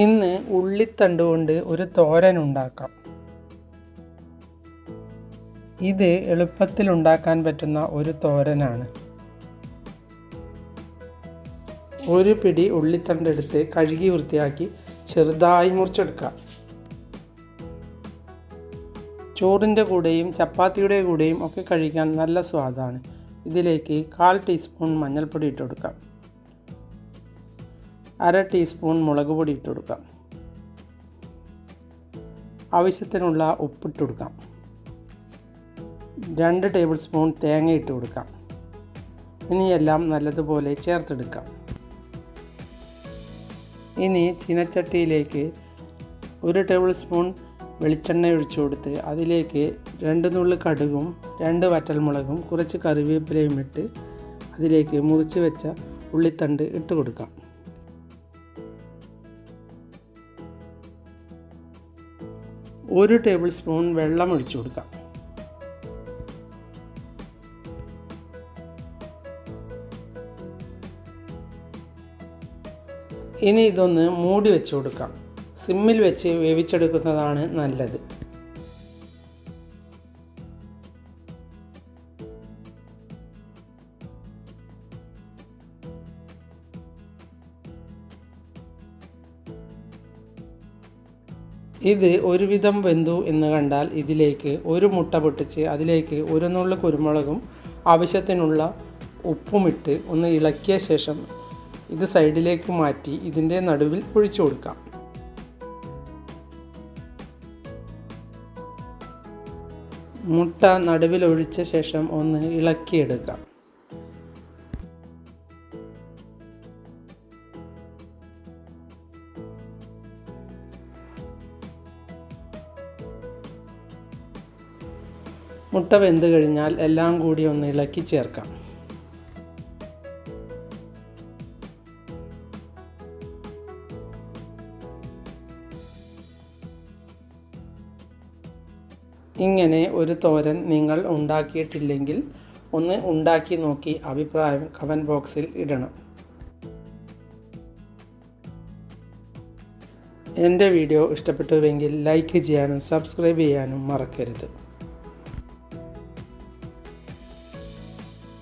ഇന്ന് ഉള്ളിത്തണ്ട് കൊണ്ട് ഒരു തോരൻ ഉണ്ടാക്കാം. ഇത് എളുപ്പത്തിൽ ഉണ്ടാക്കാൻ പറ്റുന്ന ഒരു തോരനാണ്. ഒരു പിടി ഉള്ളിത്തണ്ട് എടുത്ത് കഴുകി വൃത്തിയാക്കി ചെറുതായി മുറിച്ചെടുക്കാം ചോറിന്റെ കൂടെയും ചപ്പാത്തിയുടെ കൂടെയും ഒക്കെ കഴിക്കാൻ നല്ല സ്വാദാണ്. ഇതിലേക്ക് കാൽ ടീസ്പൂൺ മഞ്ഞൾപ്പൊടി ഇട്ട് കൊടുക്കാം. അര ടീസ്പൂൺ മുളക് പൊടി ഇട്ട് കൊടുക്കാം. ആവശ്യത്തിനുള്ള ഉപ്പിട്ട് കൊടുക്കാം. രണ്ട് ടേബിൾ സ്പൂൺ തേങ്ങ ഇട്ട് കൊടുക്കാം. ഇനിയെല്ലാം നല്ലതുപോലെ ചേർത്തെടുക്കാം. ഇനി ചീനച്ചട്ടിയിലേക്ക് ഒരു ടേബിൾ സ്പൂൺ വെളിച്ചെണ്ണ ഒഴിച്ചു കൊടുത്ത് അതിലേക്ക് രണ്ട് നുള്ളി കടുകും രണ്ട് വറ്റൽമുളകും കുറച്ച് കറിവേപ്പിലയും ഇട്ട് അതിലേക്ക് മുറിച്ച് വെച്ച ഉള്ളിത്തണ്ട് ഇട്ട് കൊടുക്കാം. ഒരു ടേബിൾ സ്പൂൺ വെള്ളം ഒഴിച്ചു കൊടുക്കാം. ഇനി ഇതൊന്ന് മൂടി വെച്ച് കൊടുക്കാം. സിമ്മിൽ വെച്ച് വേവിച്ചെടുക്കുന്നതാണ് നല്ലത്. ഇത് ഒരുവിധം വെന്തു എന്ന് കണ്ടാൽ ഇതിലേക്ക് ഒരു മുട്ട പൊട്ടിച്ച് അതിലേക്ക് ഒരു നുള്ളു കുരുമുളകും ആവശ്യത്തിനുള്ള ഉപ്പുമിട്ട് ഒന്ന് ഇളക്കിയ ശേഷം ഇത് സൈഡിലേക്ക് മാറ്റി ഇതിന്റെ നടുവിൽ ഒഴിച്ചു കൊടുക്കാം. മുട്ട നടുവിൽ ഒഴിച്ച ശേഷം ഒന്ന് ഇളക്കിയെടുക്കാം. മുട്ട വെന്ത് കഴിഞ്ഞാൽ എല്ലാം കൂടി ഒന്ന് ഇളക്കി ചേർക്കാം. ഇങ്ങനെ ഒരു തോരൻ നിങ്ങൾ ഉണ്ടാക്കിയിട്ടില്ലെങ്കിൽ ഒന്ന് ഉണ്ടാക്കി നോക്കി അഭിപ്രായം കമന്റ് ബോക്സിൽ ഇടണം. എന്റെ വീഡിയോ ഇഷ്ടപ്പെട്ടുവെങ്കിൽ ലൈക്ക് ചെയ്യാനും സബ്സ്ക്രൈബ് ചെയ്യാനും മറക്കരുത്.